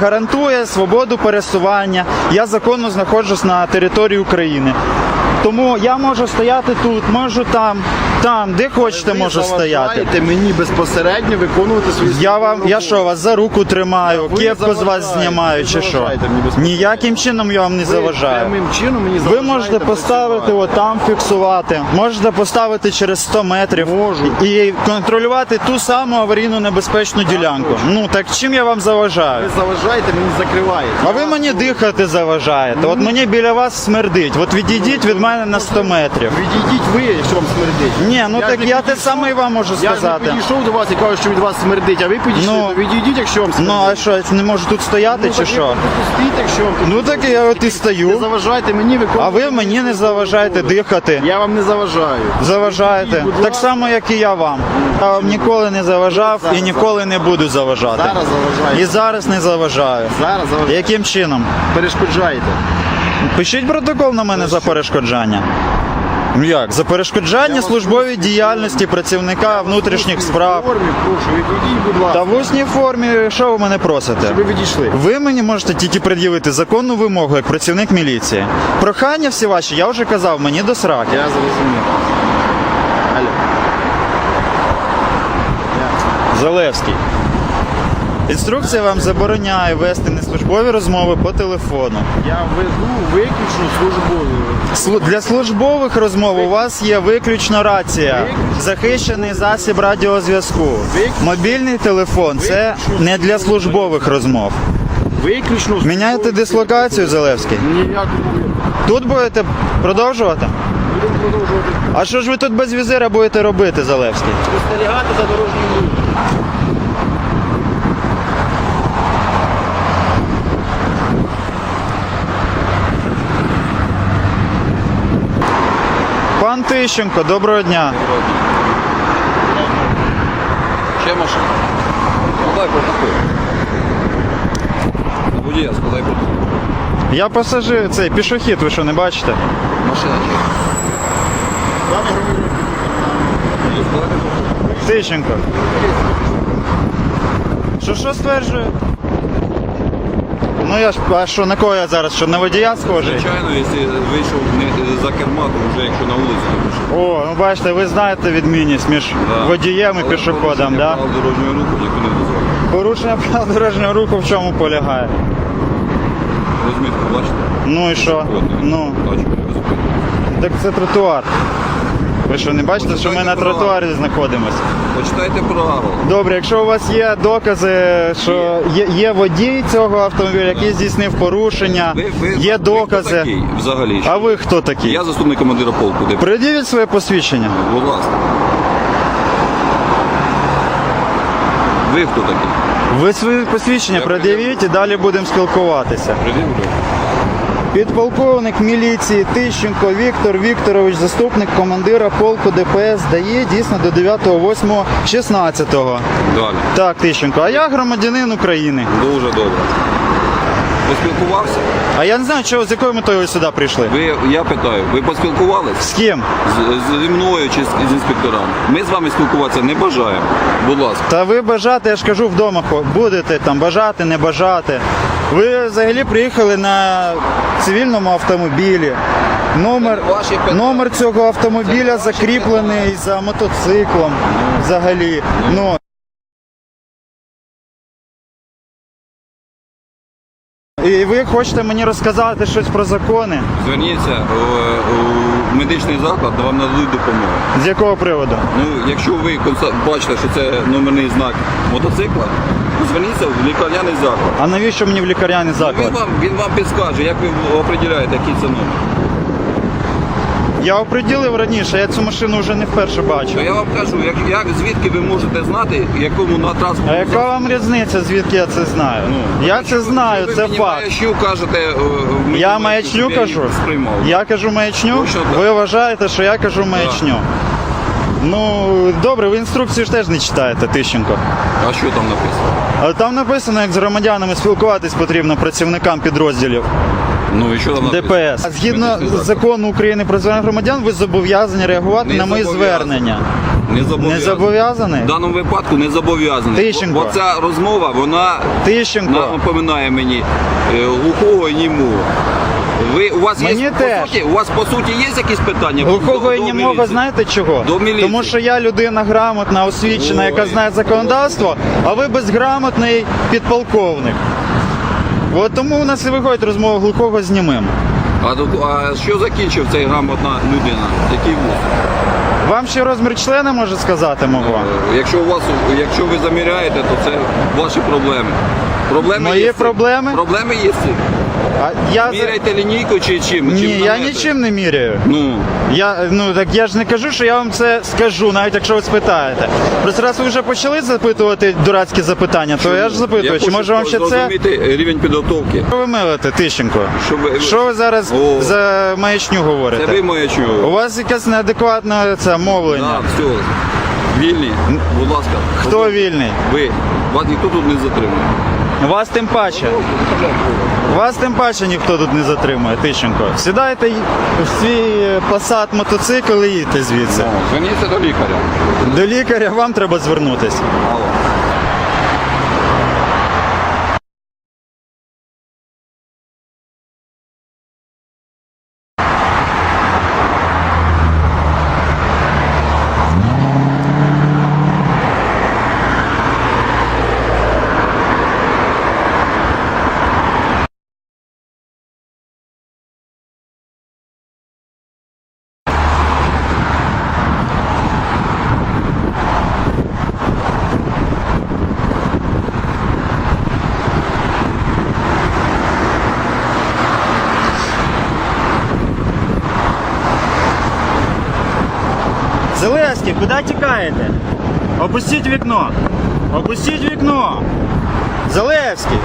гарантує свободу пересування. Я законно знаходжусь на території України. Тому я можу стояти тут, можу там, там, де хочете, можу стояти. мені безпосередньо виконувати свої Я вам, я що, вас за руку тримаю, Ви кепку з вас заважаєте, знімаю ви чи що? заважаєте мені безпосередньо. Ніяким чином я вам не заважаю. Прямим чином мені Ви можете поставити отам фіксувати, можете поставити через 100 метрів Можу. і контролювати ту саму аварійну небезпечну ділянку. Ну так чим я вам заважаю? Ви заважаєте, мені закриваєте. А ви мені дихати заважаєте. От мені біля вас смердить. От відійдіть від мене на 100 метрів. Відійдіть ви, якщо вам смердить. Ні, ну Я так не я те підійшов- саме і вам можу сказати. Я ж не підійшов до вас і кажу, що від вас смердить, а ви підійшли, Ну, то відійдіть, якщо вам смердить. Ну а що, я не можу тут стояти чи так що? ви якщо вам тут Ну так я от і Не стою. заважайте мені виконувати. А ви мені не заважаєте дихати. Я вам не заважаю. Заважаєте. Так само, як і я вам. Я вам ніколи не заважав і Зараз, ніколи не буду заважати. Зараз. І зараз не заважаю. Зараз заважаєте. Яким чином? Перешкоджаєте. Пишіть протокол на мене за перешкоджання. Ну Як? За перешкоджання службовій діяльності працівника внутрішніх справ. Формі, прошу, відійдіть, будь ласка. Та в усній формі, що ви мене просите? Ви відійшли. Ви мені можете тільки пред'явити законну вимогу як працівник міліції. Прохання всі ваші, я вже казав, мені до сраки. Я зрозумів. Алло. Залевський. Інструкція вам забороняє вести неслужбові розмови по телефону. Я веду виключно службову. Слу- Для службових розмов у вас є виключно рація, захищений засіб радіозв'язку. Мобільний телефон це не для службових розмов. Виключно Міняєте дислокацію, Залевський? Ніякого. Тут будете продовжувати? Будемо продовжувати А що ж ви тут без візира будете робити, Залевський? спостерігати за дорожнім Тищенко, доброго дня. Ще машина. Складай протокол. Водія, складай протокол. Я пасажир, цей пішохід, ви що не бачите? Машина чи? Тищенко. Що що стверджує? Ну я ж, а що на кого я зараз? Що на водія схожий? Звичайно, якщо вийшов не за керма, то вже якщо на вулиці вийшов. О, ну бачите, ви знаєте відмінність між Да. водієм і Але пішоходом, порушення да? правил дорожнього руху ніхто не дозволяє. Порушення правил дорожнього руху в чому полягає? Розмітку бачите? Ну і що? Пішохідний. Ну, так це тротуар. Ви що не бачите, що ми на тротуарі знаходимося? Почитайте правила. Добре, якщо у вас є докази, що є, є водій цього автомобіля, який здійснив порушення, Ви, ви, є ви докази. хто такий взагалі? А ви хто такий? Я заступник командира полку. Де... Придивіть своє посвідчення. Будь ласка. Ви хто такий? Ви своє посвідчення Я пред'явіть і далі будемо спілкуватися. Придивлю. Підполковник міліції Тищенко Віктор Вікторович, заступник командира полку ДПС, дає дійсно до 9.8.16. Далі. Так, Тищенко, а я громадянин України. Дуже добре. Поспілкувався? А я не знаю, чого, з якою метою ви сюди прийшли. Ви, я питаю, ви поспілкувались З ким? з, зі мною чи з, з інспекторами? Ми з вами спілкуватися не бажаємо. Будь ласка. Та ви бажати, я ж кажу, вдома будете там бажати, не бажати. Ви взагалі приїхали на цивільному автомобілі. Номер, ваші питання. номер цього автомобіля Це ваші закріплений за мотоциклом. Взагалі. Ну. І ви хочете мені розказати щось про закони? Зверніться у, у медичний заклад, де вам нададуть допомогу. З якого приводу? Ну, якщо ви конса- бачите, що це номерний знак мотоцикла, то зверніться в лікарняний заклад. А навіщо мені в лікарняний Ну, Він заклад? вам, він вам підскаже, як ви определяєте, який це номер. Я оприділив раніше, я цю машину вже не вперше бачу. Я вам кажу, як, як звідки ви можете знати, якому на А яка вам різниця, звідки я це знаю? Ну, я це знаю, ви це мені факт. маячню кажете, е, мені Я маячню, кажу? Сприймав. Я кажу маячню? Точно так. Ви вважаєте, що я кажу маячню? Ну, добре, ви інструкцію ж теж не читаєте, Тищенко. А що там написано? Але там написано, як з громадянами спілкуватись потрібно працівникам підрозділів Ну і що там? ДПС. А Згідно закону України про звернення громадян, ви зобов'язані реагувати Не на мої зобов'язаний. звернення. Не зобов'язаний. Не зобов'язаний? В даному випадку не зобов'язаний. Тищенко. Бо ця розмова, вона Тищенко. напоминає мені е, глухого і німого. Ви, у вас Мені є, теж. По суті, у вас по суті є якісь питання? Глухого До- і до німого, міліції? знаєте чого? До міліції. Тому що я людина грамотна, освічена, яка Ой. знає законодавство, а ви безграмотний підполковник. От тому у нас і виходить розмова глухого з німим. А, а що закінчив цей грамотна людина? Який вуз? Вам ще розмір члена може сказати мого? Е, Якщо у вас, якщо ви заміряєте, то це ваші проблеми. Проблеми Мої є проблеми? Проблеми є цим. А я за- Міряйте лінійку чи чим? Ні, чим я нічим не міряю. Ну, Я ну так я ж не кажу, що я вам це скажу, навіть якщо ви спитаєте. Просто раз ви вже почали запитувати дурацькі запитання, то я ж запитую, чи хочу може вам ще це зрозуміти рівень підготовки. Що ви милите, Тищенко? Що ви- Що ви зараз О. за маячню Це говорите? ви моє У чую. вас якесь неадекватне це мовлення. Так, все. Вільні, будь ласка. Хто вільний? Ви. Вас ніхто тут не затримує. Вас тим паче. Вас тим паче ніхто тут не затримує, Тищенко. Сідайте в свій е, посад мотоцикл і їдьте звідси. Зверніться до лікаря. До лікаря вам треба звернутися. Куда тікаєте? Опустіть вікно. Опустіть вікно. Залевський.